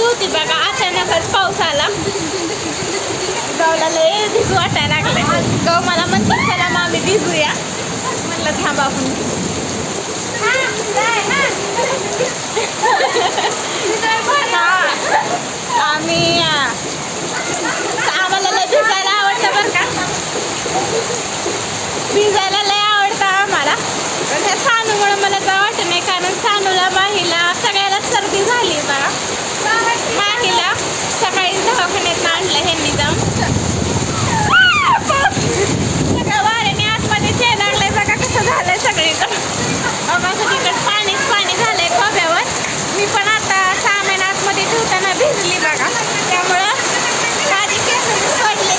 होती बघा अचानकच पाऊस आला. गावला लय भिजू वाटायला लागले गाव मला म्हणते चला मामी भिजूया. म्हटलं थांबा आपण. आम्ही आम्हाला लय भिजायला आवडतं बरं का. भिजायला लय कारण त्या सानूमुळे मला जावं वाटत नाही कारण सानूला माहीला सगळ्याला सर्दी झाली बा माहीला सकाळी दवाखान्यात आणलं ह्यांनी जाऊन सगळ्या वाऱ्याने आतमध्ये चे लागलंय बघा कसं झालंय सगळीकडं बघा सगळीकडे पाणीच पाणी झालंय खोब्यावर मी पण आता सहा महिना आतमध्ये ठेवताना भिजली बघा त्यामुळं माझी केस पडले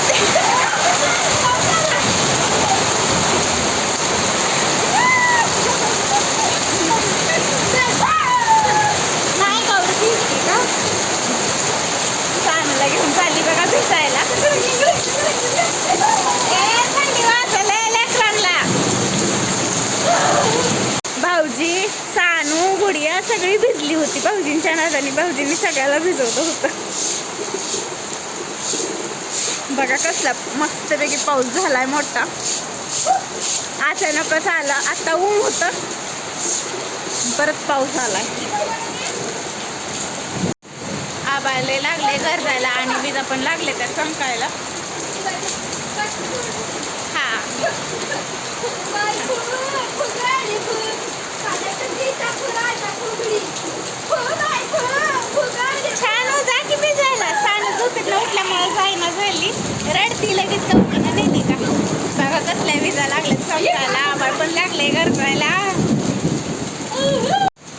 नाही गौरी भिजली का सानूला घेऊन चालली बघा भिजायला ए, थंडी वाजायला लेकरांना. भाऊजी सानू गुडिया सगळी भिजली होती. भाऊजींच्या नादाने भाऊजींनी सगळ्याला भिजवलं होतं. बघा कसला मस्तपैकी पाऊस झालाय मोठा. अचानकच आला. आता ऊन होतं. परत पाऊस आलाय. आबाले लागले गरजायला आणि बिजा पण लागले तर चमकायला. हा. छान हो की भिजायला सानू झोपेत उठल्यामुळे जाईना झाली. रडती लगेच चौकीनं नेली का बघा कसल्या विजा लागले चमकायला आबाळ पण लागले गरजायला.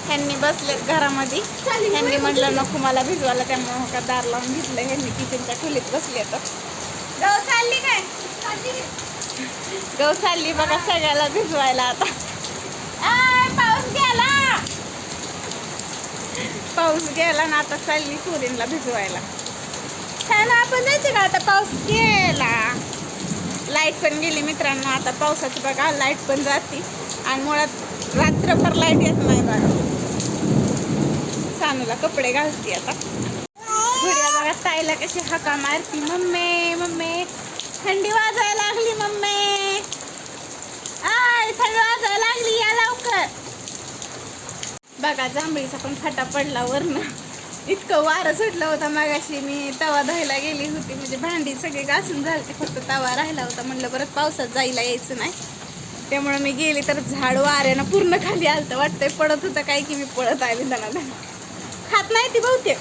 ह्यांनी बसलेत घरामध्ये. ह्यांनी म्हटलं नको मला भिजवायला त्यामुळे हो का दार लावून घेतलं ह्यांनी किचनच्या खोलीत बसले तर गौ चालली काय? गौ चालली बघा सगळ्याला भिजवायला आता आय, पाऊस गेला पाऊस गेला ना आता चालली पुरींला भिजवायला. छान आपण जायचं का? आता पाऊस गेला. लाइट पण गेली मित्रांनो आता पावसाची बघा लाइट पण जाते. आणि मुळात रात्रभर लाइट येत नाही बघा. सानूला कपडे घालते आता. घड्या बघा ताईला कशी हाका मारती. मम्मी मम्मी थंडी वाजायला लागली मम्मी. आय थंडी वाजायला लागली या लवकर. बघा जांभळीचा पण फाटा पडला वरनं. इतकं वारं सुटलं होतं मागाशी. मी तवा धुवायला गेली होती. म्हणजे भांडी सगळी घासून झाली फक्त तवा राहिला होता. म्हणलं परत पावसात जायला यायचं नाही. त्यामुळे मी गेली तर झाड वाऱ्यानं पूर्ण खाली आलतं. वाटतंय पडत होतं काय की मी पळत आली दणाला खात नाही ती बहुतेक.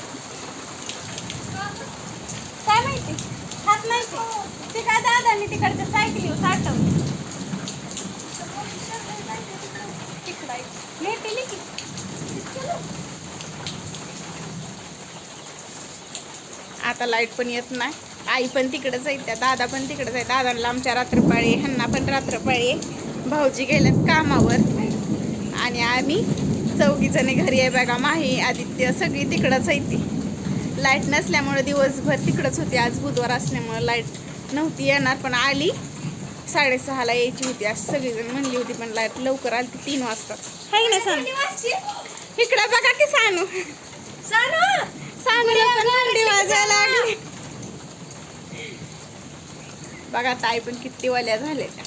काय माहिती? खात नाही ते. काय दादानी तिकडच्या सायकलीवर साठवली तिकडं आहे. की आता लाइट पण येत नाही. आई पण तिकडंच आहे त्या दादा पण तिकडंच आहे. दादांना आमच्या रात्रपाळी ह्यांना पण रात्रपाळी भाऊजी गेलेत कामावर. आणि आम्ही चौघी जणी घरी आहे बघा माही आदित्य सगळी तिकडंच आहे ती. लाइट नसल्यामुळे दिवसभर तिकडंच होती. आज बुधवार असल्यामुळे लाइट नव्हती येणार पण आली. साडेसहाला यायची होती. आज सगळीजण म्हणली होती पण लाइट लवकर आली ती तीन वाजताच. हाय ना सांग. इकडं बघा की सानू. सानूला पण थंडी वाजायला लागली. बघा ताई पण किती वल्या झाले त्या.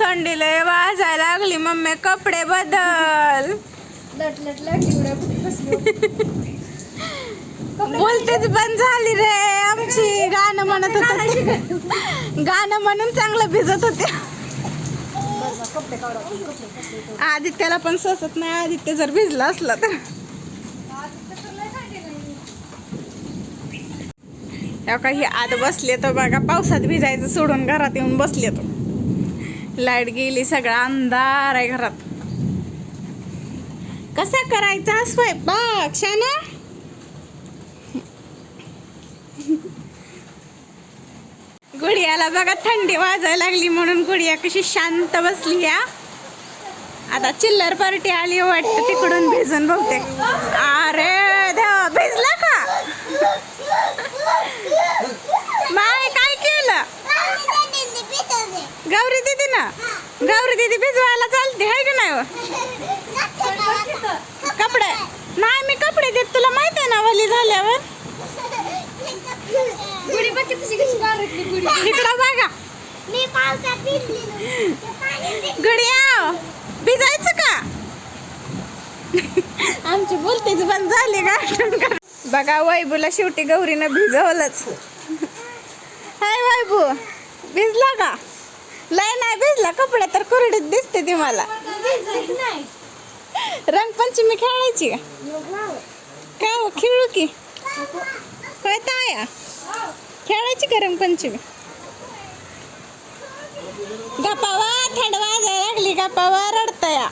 थंडी लय वाजायला लागली मम्मी कपडे बदल. बोलतेच बंद झाली रे आमची गाणं म्हणत होत. गाणं म्हणून चांगलं भिजत होते आदित्याला पण सोसत नाही आदित्य जर भिजला असला तर. काही आत बसले तर बघा पावसात भिजायचं सोडून घरात येऊन बसले तो. लाइट गेली सगळा अंधार आहे घरात. कसा करायचा स्वयंपाक शाना? गुडियाला बघा थंडी वाजायला लागली म्हणून गुडिया कशी शांत बसली या आता चिल्लर पार्टी आली वाटतं तिकडून भिजून बहुतेक. अरे देवा भिजला का माय काय केलं? गौरी दिदी ना? गौरी दिदी भिजवायला चालते आहे का नाही हो? कपडे? नाही मी कपडे देत तुला माहीत आहे ना वली झाल्यावर? बघ इकडं बघा. गडिया भिजायचं का? आमची बोलतीच बंद झाली का बघा वैबूला शेवटी गौरीनं भिजवलंच. हाय वैबू भिजला का? लय नाही भिजला कपडे तर कुरडीत दिसते ती मला. रंगपंचमी खेळायची का? हो खेळू की? काय ताया खेळायची का रंगपंचमी? गपावा थंड वाजायला लागली गपावा रडतया.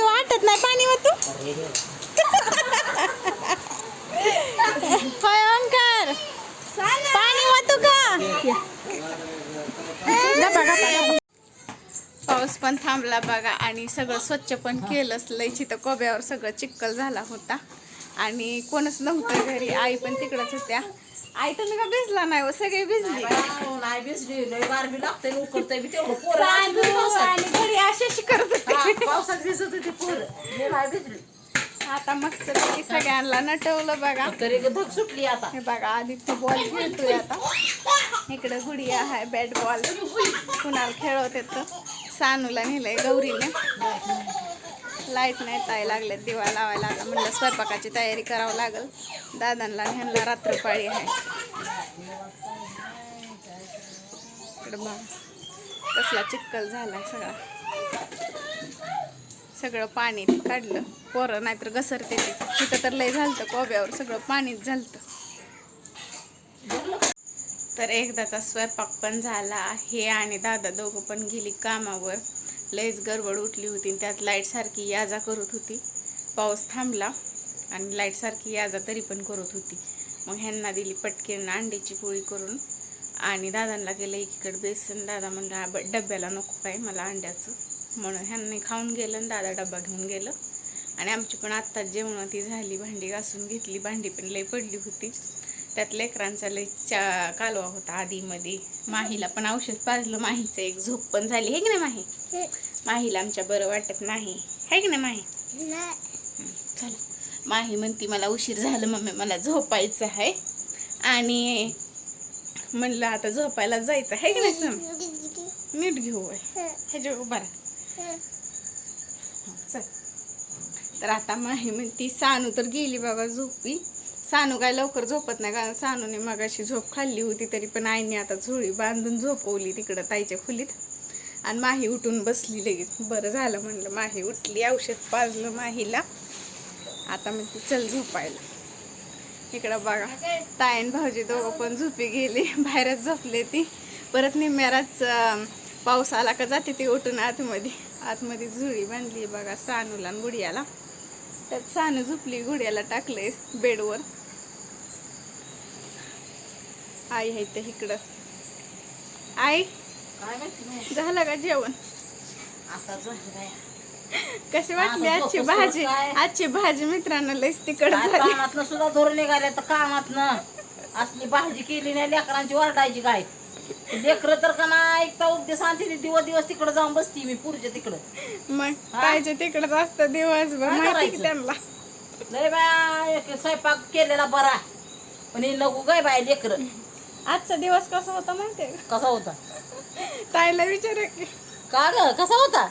वाटत नाही पाणी तू होय ओंकार. पाणी वाटू का? पाऊस पण थांबला बघा आणि सगळं स्वच्छ पण केलंच लयची तर कोब्यावर सगळं चिक्कल झाला होता. आणि कोणच नव्हतं घरी. आई पण तिकडच होत्या. आई तुम्ही का भिजला नाही हो? सगळे भिजली. नाही भिजली. गारबी लागते बी तेवढं. घरी अशी करत हा, होते. पावसात भिजत होती पोरं. मी नाही भिजली. आता मस्त सगळ्यांना नटवलं बघा. तरी धग सुटली आता. हे बघा आदित्य बॉल खेळतोय आता. इकडे गुडिया आहे बॅट बॉल कुणाला खेळवत येतं सानूला नेलंय गौरीने. लाइट नाही ताई लागले दिवा लावायला लागला. म्हणलं स्वयंपाकाची तयारी करावं लागल. दादांना ह्यांना रात्रपाळी आहे. इकडे बघा. कसला चिक्कल झालाय सगळा. सगळं पाणी काढलं. पोरं नाहीतर घसरते ते. तिथं तर लय झालतं कोब्यावर सगळं पाणीच झालतं. तर एकदाचा स्वयंपाक पण झाला. हे आणि दादा दोघं पण गेली कामावर. लयच गडबड उठली होती. आणि त्यात लाइट सारखी याजा करत होती. पाऊस थांबला आणि लाइट सारखी याजा तरी पण करत होती. मग ह्यांना दिली पटकेन अंड्याची पोळी करून. आणि दादांना गेलं एकीकडे बेसन. दादा म्हणला डब्याला नको काय मला अंड्याचं. म्हणून ह्यांनी खाऊन गेलं आणि दादा डब्बा घेऊन गेलं. आणि आमची पण आत्ताच जेवण ती झाली भांडी घासून घेतली. भांडी पण लई पडली होती. त्यात लेकरांचा लई चा कालवा होता आधीमध्ये. माहीला पण औषध पाजलं माहीचं एक झोप पण झाली. हे की नाही माही? माहीला आमच्या बरं वाटत नाही. आहे की नाही माही? चला. माही म्हणती मला उशीर झालं मम्मी मला झोपायचं आहे. आणि म्हणलं आता झोपायला जायचं आहे की नाही नीट घेऊ. ह्याच्या उभा राहा. हं, चल. तर आता माही म्हणती सानू तर गेली बाबा झोपी. सानू काय लवकर झोपत नाही कारण सानूने मगाशी झोप खाल्ली होती तरी पण आईने आता झोळी बांधून झोपवली तिकडं ताईच्या खोलीत. आणि माही उठून बसली लगेच. बरं झालं म्हणलं माही उठली औषध पाजलं माहीला. आता म्हणते चल झोपायला. इकडं बघा ताईन भाऊजी दोघं पण झोपी गेली. बाहेरच झोपले ती. परत निम्म्याराच पाऊस आला का जाते ती उठून आतमध्ये. आतमध्ये झुळी बांधली बघा सानूला आणि गुडियाला. त्यात सानू झोपली गुडियाला टाकले बेडवर. आई आहे ते इकडं. आई झालं का जेवण. कशी वाटली आजची भाजी? आजची भाजी मित्रांना लईच तिकड कामातनं सुद्धा धरून निघाले तर कामातनं. असली भाजी केली नाही लेकरांची वरडायची काय? लेकरं तर का ना ऐकता उपदेश आणते दिवस दिवस तिकडे जाऊन बसती मी पुरच्या तिकडं. मग? पाहिजे तिकडच असतं दिवसभर काय माहिती की करायचं? त्यांना. लय बाय एक स्वयंपाक केलेला बरा. पण हे नको काय बाय लेकर. आजचा दिवस कसा होता माहितीये कसा होता? ताईला विचार की. का ग? कसा होता?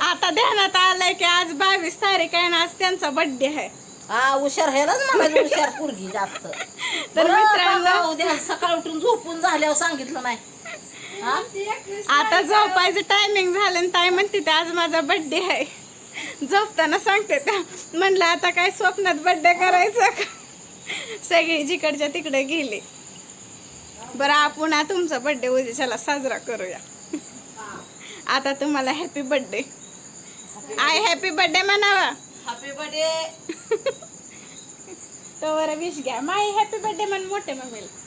आता ध्यानात आलंय की आज बावीस तारीख आहे ना आज त्यांचा बर्थडे आहे. हा हुशार ह्यालाच म्हणायचं हुशार पोरगी जास्त. तर बरं, मित्रांनो बाबा, उद्या सकाळ उठून झोपून झाल्यावर सांगितलं नाही. हा? आता झोपायचं टायमिंग झालं आणि ताई म्हणते ते आज माझा बर्थडे आहे. झोपताना सांगते त्या. म्हणलं आता काय स्वप्नात बर्थडे करायचा का? सगळी जिकडच्या तिकडे गेले. बरं आपण आ तुमचा बर्थडे उद्याच्याला साजरा करूया. आता तुम्हाला happy birthday I happy birthday म्हणावा. हॅपी बर्थडे तो विश घ्या माय हॅपी बर्थडे म्हण मोठे मम्मीला